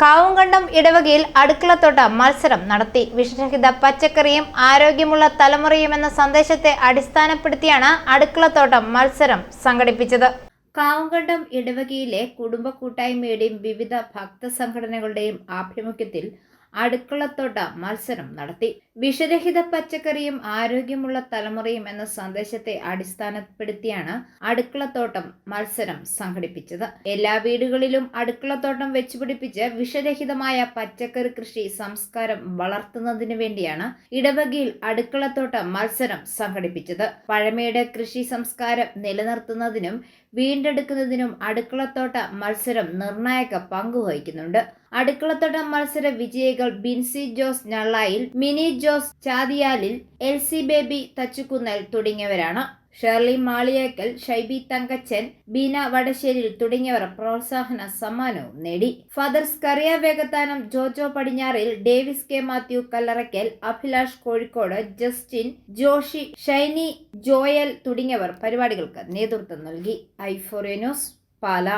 കാവുംകണ്ടം ഇടവകയിൽ അടുക്കളത്തോട്ട മത്സരം നടത്തി. വിഷരഹിത പച്ചക്കറിയും ആരോഗ്യമുള്ള തലമുറയും എന്ന സന്ദേശത്തെ അടിസ്ഥാനപ്പെടുത്തിയാണ് അടുക്കളത്തോട്ടം മത്സരം സംഘടിപ്പിച്ചത്. കാവുംകണ്ടം ഇടവകയിലെ കുടുംബ കൂട്ടായ്മയുടെയും വിവിധ ഭക്ത സംഘടനകളുടെയും ആഭിമുഖ്യത്തിൽ അടുക്കളത്തോട്ട മത്സരം നടത്തി. വിഷരഹിത പച്ചക്കറിയും ആരോഗ്യമുള്ള തലമുറയും എന്ന സന്ദേശത്തെ അടിസ്ഥാനപ്പെടുത്തിയാണ് അടുക്കളത്തോട്ടം മത്സരം സംഘടിപ്പിച്ചത്. എല്ലാ വീടുകളിലും അടുക്കളത്തോട്ടം വെച്ചുപിടിപ്പിച്ച് വിഷരഹിതമായ പച്ചക്കറി കൃഷി സംസ്കാരം വളർത്തുന്നതിന് വേണ്ടിയാണ് ഇടവകയിൽ അടുക്കളത്തോട്ടം മത്സരം സംഘടിപ്പിച്ചത്. പഴമയുടെ കൃഷി സംസ്കാരം നിലനിർത്തുന്നതിനും വീണ്ടെടുക്കുന്നതിനും അടുക്കളത്തോട്ട മത്സരം നിർണായക പങ്കുവഹിക്കുന്നുണ്ട് അടുക്കളത്തോട്ടം മത്സര വിജയികൾ ബിൻസി ജോസ് ഞള്ളായിൽ മിനി ജോസ് ചാതിയാലിൽ എൽ സി ബേബി തച്ചുകുന്നൽ തുടങ്ങിയവരാണ്. ഷേർലി മാളിയേക്കൽ ഷൈബി തങ്കച്ചൻ ബീന വടശ്ശേരിൽ തുടങ്ങിയവർ പ്രോത്സാഹന സമ്മാനവും നേടി. Fathers Kariya Vegathanam Jojo Padinjaril Davis K Mathew Kallarackal Abhilash Kozhikode Justin Joshi Shiny Joel തുടങ്ങിയവർ പരിപാടികൾക്ക് നേതൃത്വം നൽകി. ഐഫോറിയ ന്യൂസ് പാല.